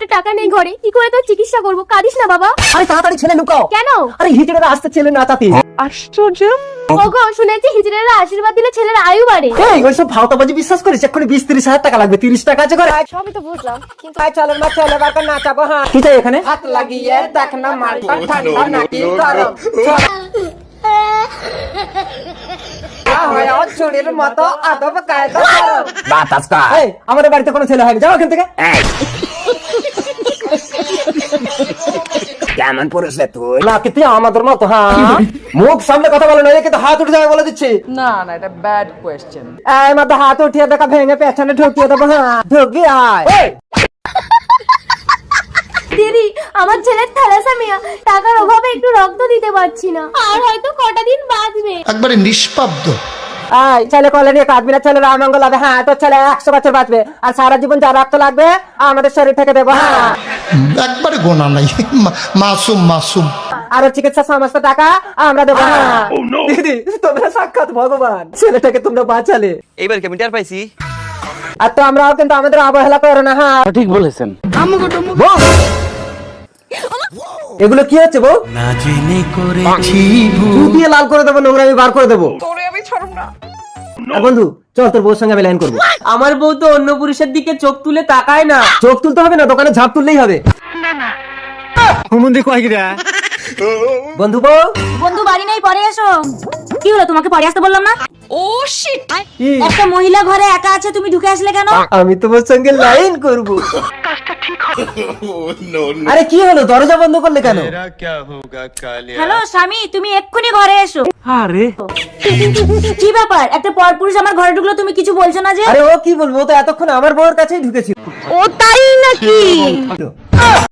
একটা টাকা নেই ঘরে কি করে তোর চিকিৎসা করব কাঁদিস না বাবা আরে তাড়াতাড়ি ছেলে লুকাও কেন আরে হিজড়েরা আসতে ছেলে নাচাতে আশ্চর্য ওগো শুনেছি হিজড়েরা আশীর্বাদ দিলে ছেলের আয়ু বাড়ে এই ওইসব ভাওতাবাজি বিশ্বাস করিস এক্ষুনি বিশ তিরিশ হাজার টাকা লাগবে তিরিশ টাকা আছে করে সবই তো বুঝলাম কিন্তু চলো না চলো বাবা নাচাবো হ্যাঁ কি চাই এখানে হাত লাগিয়ে দেখ না মালটা ঠান্ডা নাকি গরম আমাদের বাড়িতে কোনো ছেলে হয়নি যাও এখান থেকে কেমন পুরুষ রে তুই। না কিন্তু আমাদের মতো হ্যাঁ? মুখ সামনে কথা বলো না কিন্তু হাত উঠে যাবে বলে দিচ্ছি। না না এটা ব্যাড কোয়েশ্চেন এই মাথা হাত উঠিয়ে দেখা ভেঙে পেছনে ঢুকিয়ে দেবো হ্যাঁ? ঢুকি আয়। দিদি আমার ছেলের থ্যালাসেমিয়া টাকার অভাবে একটু রক্ত দিতে পারছি না। আর হয়তো কটা দিন বাঁচবে। একবারে নিষ্পাব্দ। এই ছেলে কলে নিয়ে কাঁদবি না ছেলে রামঙ্গল হবে হ্যাঁ? তোর ছেলে একশো বছর বাঁচবে। আর সারা জীবন যা রক্ত লাগবে আমাদের শরীর থেকে দেবো হ্যাঁ? একবারে গোনা নাই। মাসুম মাসুম। আর চিকিৎসা সমস্ত টাকা আমরা দেবো। হ্যাঁ। দিদি তোমরা সাক্ষাৎ ভগবান। ছেলেটাকে তোমরা বাঁচালে। এইবার কি আমি টের পাইছি? আর তো আমরাও কিন্তু আমাদের অবহেলা করো না হ্যাঁ। ঠিক বলেছেন। এগুলো কি হচ্ছে বউ? দু দিয়ে লাল করে দেবো নোংরা আমি বার করে দেবো। তোরে আমি ছাড়ব না। বন্ধু চল তোর বউর সঙ্গে আমি লাইন করব। আমার বউ তো অন্য পুরুষের দিকে চোখ তুলে তাকায় না। চোখ তুলতে হবে না দোকানে ঝাঁপ তুললেই হবে। বন্ধু বউ? বন্ধু বাড়ি নেই পরে এসো। কি হলো তোমাকে পরে আসতে বললাম না? ও শিট একটা মহিলা ঘরে একা আছে তুমি ঢুকে আসলে কেন? আমি তোমার সঙ্গে লাইন করব। আরে কি হলো? দরজা বন্ধ করলে কেন? হ্যালো স্বামী তুমি এক্ষুনি ঘরে এসো। আরে। কি ব্যাপার? একটা পরপুরুষ আমার ঘরে ঢুকলো তুমি কিছু বলছো না যে? আরে ও কি বলব? ও তো এতক্ষণ আমার বউয়ের কাছেই ঢুকেছিল। ও তাই নাকি?